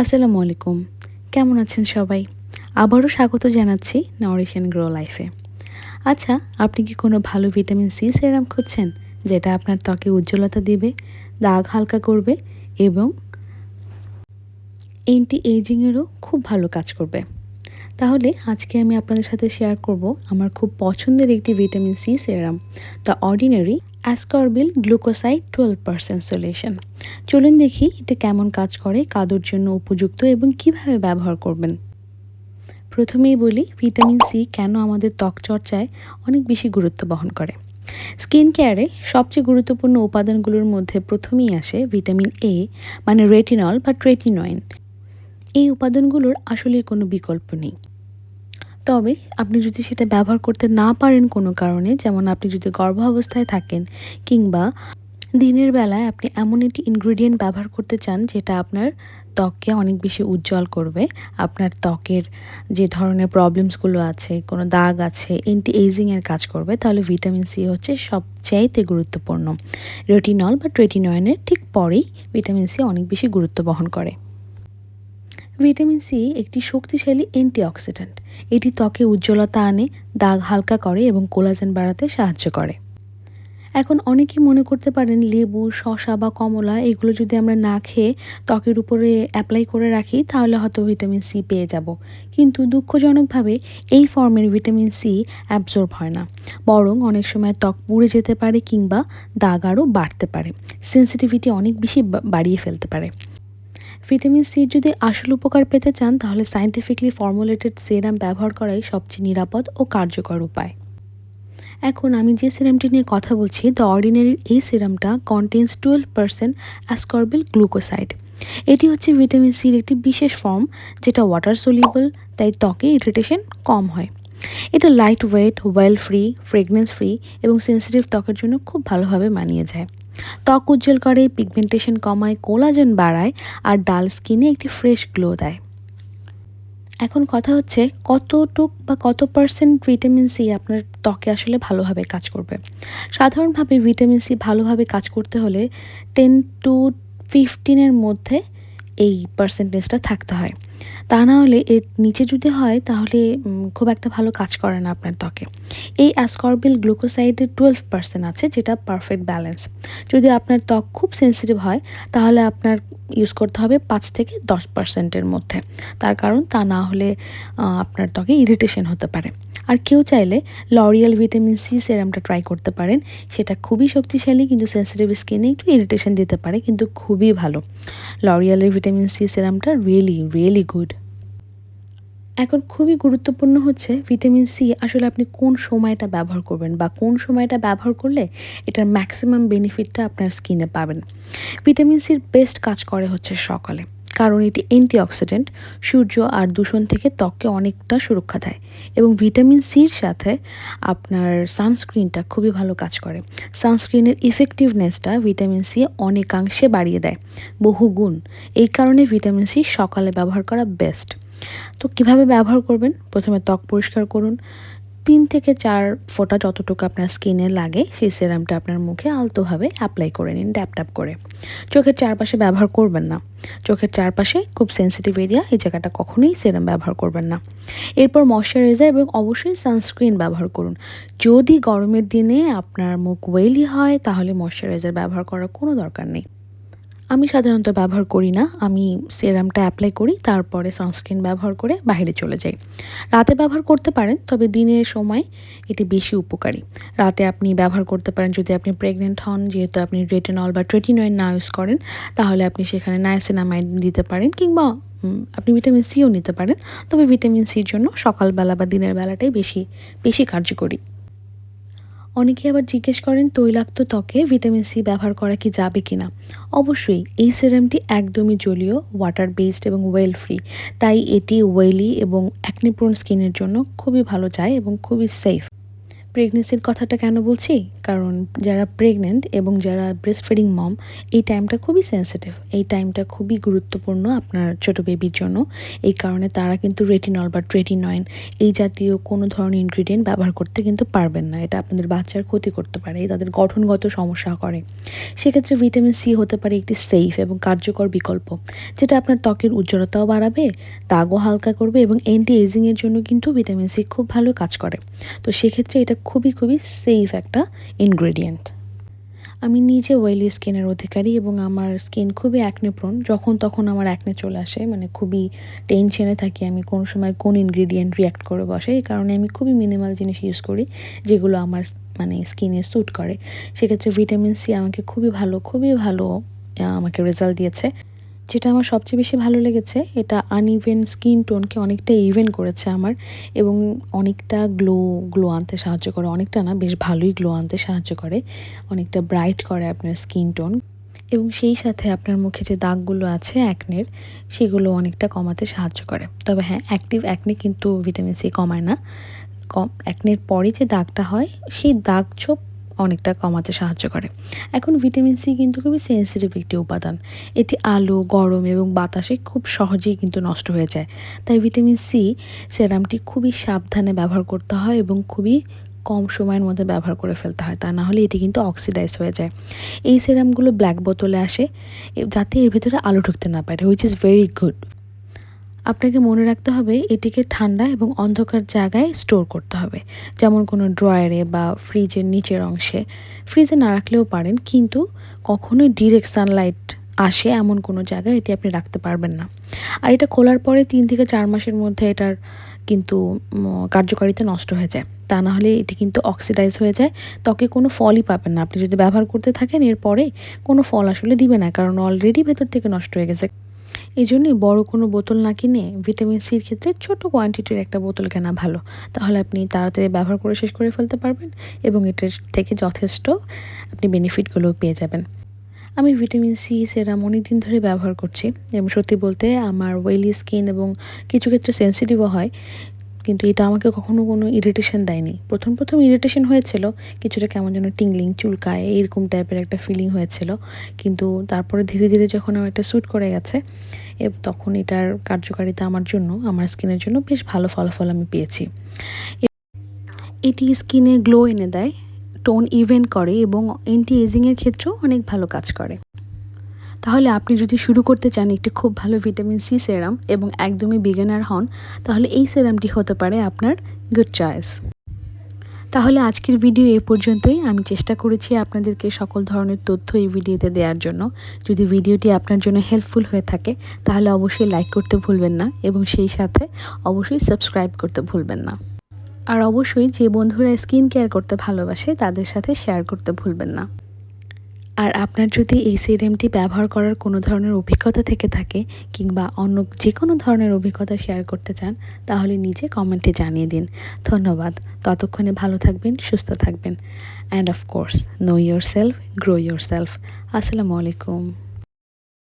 আসসালামু আলাইকুম। কেমন আছেন সবাই? আবারও স্বাগত জানাচ্ছি নরিশ অ্যান্ড গ্রো লাইফে আচ্ছা আপনি কি কোনো ভালো ভিটামিন সি সেরাম খুঁজছেন, যেটা আপনার ত্বকে উজ্জ্বলতা দিবে, দাগ হালকা করবে এবং এন্টি এইজিংয়েরও খুব ভালো কাজ করবে? তাহলে আজকে আমি আপনাদের সাথে শেয়ার করব আমার খুব পছন্দের একটি vitamin C serum the ordinary ascorbyl glucoside twelve percent solution চলুন দেখি এটা কেমন কাজ করে, কাদুর জন্য উপযুক্ত এবং কীভাবে ব্যবহার করবেন। প্রথমেই বলি, ভিটামিন সি কেন আমাদের ত্বক চর্চায় অনেক বেশি গুরুত্ব বহন করে। স্কিন কেয়ারে সবচেয়ে গুরুত্বপূর্ণ উপাদানগুলোর মধ্যে প্রথমেই আসে ভিটামিন এ মানে রেটিনল বা ট্রেটিনয়েন। এই উপাদানগুলোর আসলে কোনো বিকল্প নেই। তবে আপনি যদি সেটা ব্যবহার করতে না পারেন কোনো কারণে, যেমন আপনি যদি গর্ভাবস্থায় থাকেন কিংবা দিনের বেলায় আপনি এমন একটি ইনগ্রিডিয়েন্ট ব্যবহার করতে চান যেটা আপনার ত্বককে অনেক বেশি উজ্জ্বল করবে। আপনার ত্বকের যে ধরনের প্রবলেমসগুলো আছে, কোনো দাগ আছে এন্টি এইজিংয়ের কাজ করবে, তাহলে ভিটামিন সি হচ্ছে সবচাইতে গুরুত্বপূর্ণ। রেটিনল বা ট্রেটিনয়েনের ঠিক পরেই ভিটামিন সি অনেক বেশি গুরুত্ব বহন করে। ভিটামিন সি একটি শক্তিশালী অ্যান্টিঅক্সিডেন্ট এটি ত্বকে উজ্জ্বলতা আনে, দাগ হালকা করে এবং কোলাজেন বাড়াতে সাহায্য করে। এখন অনেকেই মনে করতে পারেন লেবু শশা বা কমলা এগুলো যদি আমরা না খেয়ে ত্বকের উপরে অ্যাপ্লাই করে রাখি, তাহলে হয়তো ভিটামিন সি পেয়ে যাব। কিন্তু দুঃখজনকভাবে এই ফর্মের ভিটামিন সি অ্যাবজর্ব হয় না। বরং অনেক সময় ত্বক পুড়ে যেতে পারে কিংবা দাগ আরও বাড়তে পারে। সেন্সিটিভিটি অনেক বেশি বাড়িয়ে ফেলতে পারে। ভিটামিন সি যদি আসল উপকার পেতে চান, তাহলে সাইন্টিফিকলি ফর্মুলেটেড সেরাম ব্যবহার করাই সবচেয়ে নিরাপদ ও কার্যকর উপায়। এখন আমি যে সিরামটি নিয়ে কথা বলছি দ্য অর্ডিনারির এই সিরামটা contains twelve percent ascorbyl glucoside এটি হচ্ছে ভিটামিন সির একটি বিশেষ ফর্ম যেটা ওয়াটার সলিউবল তাই ত্বকে ইরিটেশন কম হয়। এটা lightweight oil free fragrance free এবং সেন্সিটিভ ত্বকের জন্য খুব ভালোভাবে মানিয়ে যায়। ত্বক উজ্জ্বল করে পিগমেন্টেশন কমায় কোলাজেন বাড়ায়, আর ডাল স্কিনে একটি ফ্রেশ গ্লো দেয়। এখন কথা হচ্ছে কতটুক বা কত পার্সেন্ট ভিটামিন সি আপনার ত্বকে আসলে ভালোভাবে কাজ করবে। সাধারণভাবে ভিটামিন সি ভালোভাবে কাজ করতে হলে টেন টু ফিফটিনের মধ্যে এই পার্সেন্টেজটা থাকতে হয়। তা না হলে এর নিচে যদি হয়, তাহলে খুব একটা ভালো কাজ করে না আপনার ত্বকে। এই অ্যাসকর্বিল গ্লুকোসাইডে টুয়েলভ পার্সেন্ট আছে, যেটা পারফেক্ট ব্যালেন্স যদি আপনার ত্বক খুব সেন্সিটিভ হয়, তাহলে আপনার ইউজ করতে হবে পাঁচ থেকে দশ পার্সেন্টের মধ্যে। তার কারণ, তা না হলে আপনার ত্বকে ইরিটেশন হতে পারে। আর কেউ চাইলে লরিয়াল ভিটামিন সি সেরামটা ট্রাই করতে পারেন। সেটা খুবই শক্তিশালী, কিন্তু সেন্সিটিভ স্কিনে একটু ইরিটেশন দিতে পারে, কিন্তু খুবই ভালো। লরিয়ালের ভিটামিন সি সেরামটা রিয়েলি রিয়েলি গুড এখন খুবই গুরুত্বপূর্ণ হচ্ছে ভিটামিন সি আসলে আপনি কোন সময়টা ব্যবহার করবেন বা কোন সময়টা ব্যবহার করলে এটার ম্যাক্সিমাম বেনিফিটটা আপনার স্কিনে পাবেন। ভিটামিন সির বেস্ট কাজ করে হচ্ছে সকালে। কারণ এটি অ্যান্টিঅক্সিডেন্ট সূর্য আর দূষণ থেকে ত্বককে অনেকটা সুরক্ষা দেয় এবং ভিটামিন সির সাথে আপনার সানস্ক্রিনটা খুবই ভালো কাজ করে। সানস্ক্রিনের ইফেক্টিভনেসটা ভিটামিন সি অনেকাংশে বাড়িয়ে দেয়, বহু গুণ। এই কারণে ভিটামিন সি সকালে ব্যবহার করা বেস্ট তো কীভাবে ব্যবহার করবেন? প্রথমে ত্বক পরিষ্কার করুন তিন থেকে চার ফোঁটা যতটুকু আপনার স্কিনে লাগে, সেই সেরামটা আপনার মুখে আলতোভাবে অ্যাপ্লাই করে নিন ড্যাপ ট্যাপ করে। চোখের চারপাশে ব্যবহার করবেন না। চোখের চারপাশে খুব সেন্সিটিভ এরিয়া এই জায়গাটা কখনোই সেরাম ব্যবহার করবেন না। এরপর ময়শ্চারাইজার এবং অবশ্যই সানস্ক্রিন ব্যবহার করুন। যদি গরমের দিনে আপনার মুখ ওয়েলি হয়, তাহলে ময়শ্চারাইজার ব্যবহার করার কোনো দরকার নেই। আমি সাধারণত ব্যবহার করি না। আমি সেরামটা অ্যাপ্লাই করি, তারপরে সানস্ক্রিন ব্যবহার করে বাইরে চলে যাই। রাতে ব্যবহার করতে পারেন, তবে দিনের সময় এটি বেশি উপকারী। রাতে আপনি ব্যবহার করতে পারেন, যদি আপনি প্রেগনেন্ট হন, যেহেতু আপনি রেটেনল বা ট্রেটিনয়েন না ইউজ করেন, তাহলে আপনি সেখানে নাইসেনামাইড দিতে পারেন কিংবা আপনি ভিটামিন সিও নিতে পারেন। তবে ভিটামিন সির জন্য সকালবেলা বা দিনের বেলাটাই বেশি বেশি কার্যকরী। অনেকে আবার জিজ্ঞেস করেন, তৈলাক্ত ত্বকে ভিটামিন সি ব্যবহার করা কি যাবে কি না অবশ্যই, এই সিরামটি একদমই জলীয় ওয়াটার বেসড এবং ওয়েল ফ্রি তাই এটি ওয়েলি এবং অ্যাকনিপ্রোন স্কিনের জন্য খুবই ভালো যায় এবং খুবই সেফ প্রেগনেন্সির কথাটা কেন বলছি? কারণ যারা প্রেগনেন্ট এবং যারা ব্রেস্ট ফিডিং মম এই টাইমটা খুবই সেন্সিটিভ এই টাইমটা খুবই গুরুত্বপূর্ণ আপনার ছোট বেবির জন্য। এই কারণে তারা কিন্তু রেটিনল বা ট্রেটিনয়েন এই জাতীয় কোনো ধরনের ইনগ্রিডিয়েন্ট ব্যবহার করতে কিন্তু পারবেন না। এটা আপনাদের বাচ্চার ক্ষতি করতে পারে তাদের গঠনগত সমস্যা করে। সেক্ষেত্রে ভিটামিন সি হতে পারে একটি সেফ এবং কার্যকর বিকল্প, যেটা আপনার ত্বকের উজ্জ্বলতাও বাড়াবে, দাগও হালকা করবে এবং অ্যান্টি এজিংয়ের জন্য কিন্তু ভিটামিন সি খুব ভালো কাজ করে। তো সেক্ষেত্রে এটা খুবই খুবই সেফ একটা ইনগ্রেডিয়েন্ট আমি নিজে ওয়েলি স্কিনের অধিকারী এবং আমার স্কিন খুবই অ্যাকনেপ্রন যখন তখন আমার অ্যাকনে চলে আসে মানে খুবই টেনশনে থাকি আমি, কোন সময় কোন ইনগ্রিডিয়েন্ট রিয়াক্ট করে বসে। এই কারণে আমি খুবই মিনিমাল জিনিস ইউজ করি, যেগুলো আমার মানে স্কিনে স্যুট করে। সেক্ষেত্রে ভিটামিন সি আমাকে খুবই ভালো খুবই ভালো আমাকে রেজাল্ট দিয়েছে। যেটা আমার সবচেয়ে বেশি ভালো লেগেছে, এটা আনইভেন স্কিন টোনকে অনেকটা ইভেন করেছে আমার এবং অনেকটা গ্লো গ্লো আনতে সাহায্য করে। অনেকটা না, বেশ ভালোই গ্লো আনতে সাহায্য করে। অনেকটা ব্রাইট করে আপনার স্কিন টোন এবং সেই সাথে আপনার মুখে যে দাগগুলো আছে অ্যাকনের সেগুলো অনেকটা কমাতে সাহায্য করে। তবে হ্যাঁ অ্যাক্টিভ অ্যাকনে কিন্তু ভিটামিন সি কমায় না। কম অ্যাকনের পরে যে দাগটা হয়, সেই দাগ ছোপ অনেকটা কমাতে সাহায্য করে। এখন ভিটামিন সি কিন্তু খুবই সেন্সিটিভ একটি উপাদান। এটি আলো, গরম এবং বাতাসে খুব সহজেই কিন্তু নষ্ট হয়ে যায়। তাই ভিটামিন সি সেরামটি খুবই সাবধানে ব্যবহার করতে হয় এবং খুবই কম সময়ের মধ্যে ব্যবহার করে ফেলতে হয়। তা না হলে এটি কিন্তু অক্সিডাইজ হয়ে যায়। এই সেরামগুলো ব্ল্যাক বোতলে আসে যাতে এর ভিতরে আলো ঢুকতে না পারে হুইচ ইজ ভেরি গুড আপনাকে মনে রাখতে হবে এটিকে ঠান্ডা এবং অন্ধকার জায়গায় স্টোর করতে হবে। যেমন কোনো ড্রয়ারে বা ফ্রিজের নিচের অংশে। ফ্রিজে না রাখলেও পারেন, কিন্তু কখনোই ডিরেক্ট সানলাইট আসে এমন কোনো জায়গায় এটি আপনি রাখতে পারবেন না। আর এটা খোলার পরে তিন থেকে চার মাসের মধ্যে এটার কিন্তু কার্যকারিতা নষ্ট হয়ে যায়। তা না হলে এটি কিন্তু অক্সিডাইজ হয়ে যায়। ত্বকে কোনো ফলই পাবেন না। আপনি যদি ব্যবহার করতে থাকেন, এরপরে কোনো ফল আসলে দিবে না, কারণ অলরেডি ভেতর থেকে নষ্ট হয়ে গেছে। এই জন্যই বড়ো কোনো বোতল না কিনে ভিটামিন সির ক্ষেত্রে ছোট কোয়ান্টিটির একটা বোতল কেনা ভালো। তাহলে আপনি তাড়াতাড়ি ব্যবহার করে শেষ করে ফেলতে পারবেন এবং এটার থেকে যথেষ্ট আপনি বেনিফিটগুলো পেয়ে যাবেন। আমি ভিটামিন সি সেরাম অনেক দিন ধরে ব্যবহার করছি এবং সত্যি বলতে আমার ওয়েলি স্কিন এবং কিছু ক্ষেত্রে সেন্সিটিভও হয়। কিন্তু এটা আমাকে কখনো কোনো ইরিটেশন দেয়নি। প্রথম প্রথম ইরিটেশন হয়েছিল, কিছুটা কেমন যেন টিংলিং, চুলকায় এইরকম টাইপের একটা ফিলিং হয়েছিল। কিন্তু তারপরে ধীরে ধীরে যখন আমার একটা স্যুট করে গেছে, এ তখন এটার কার্যকারিতা আমার জন্য, আমার স্কিনের জন্য বেশ ভালো ফলাফল আমি পেয়েছি। এটি স্কিনে গ্লো এনে দেয় টোন ইভেন্ট করে এবং এন্টি এজিংয়ের ক্ষেত্রেও অনেক ভালো কাজ করে। তাহলে আপনি যদি শুরু করতে চান একটি খুব ভালো ভিটামিন সি সেরাম এবং একদমই বিগিনার হন, তাহলে এই সেরামটি হতে পারে আপনার গুড চয়েস। তাহলে আজকের ভিডিও এ পর্যন্তই। আমি চেষ্টা করেছি আপনাদেরকে সকল ধরনের তথ্য এই ভিডিওতে দেওয়ার জন্য। যদি ভিডিওটি আপনার জন্য হেল্পফুল হয়ে থাকে, তাহলে অবশ্যই লাইক করতে ভুলবেন না এবং সেই সাথে অবশ্যই সাবস্ক্রাইব করতে ভুলবেন না। আর অবশ্যই যে বন্ধুরা স্কিন কেয়ার করতে ভালোবাসে, তাদের সাথে শেয়ার করতে ভুলবেন না। আর আপনার যদি এই সিরামটি ব্যবহার করার কোনো ধরনের অভিজ্ঞতা থেকে থাকে কিংবা অন্য যে কোনো ধরনের অভিজ্ঞতা শেয়ার করতে চান, তাহলে নিজে কমেন্টে জানিয়ে দিন। ধন্যবাদ। ততক্ষণে ভালো থাকবেন, সুস্থ থাকবেন। And of course know yourself grow yourself আসসালামু আলাইকুম।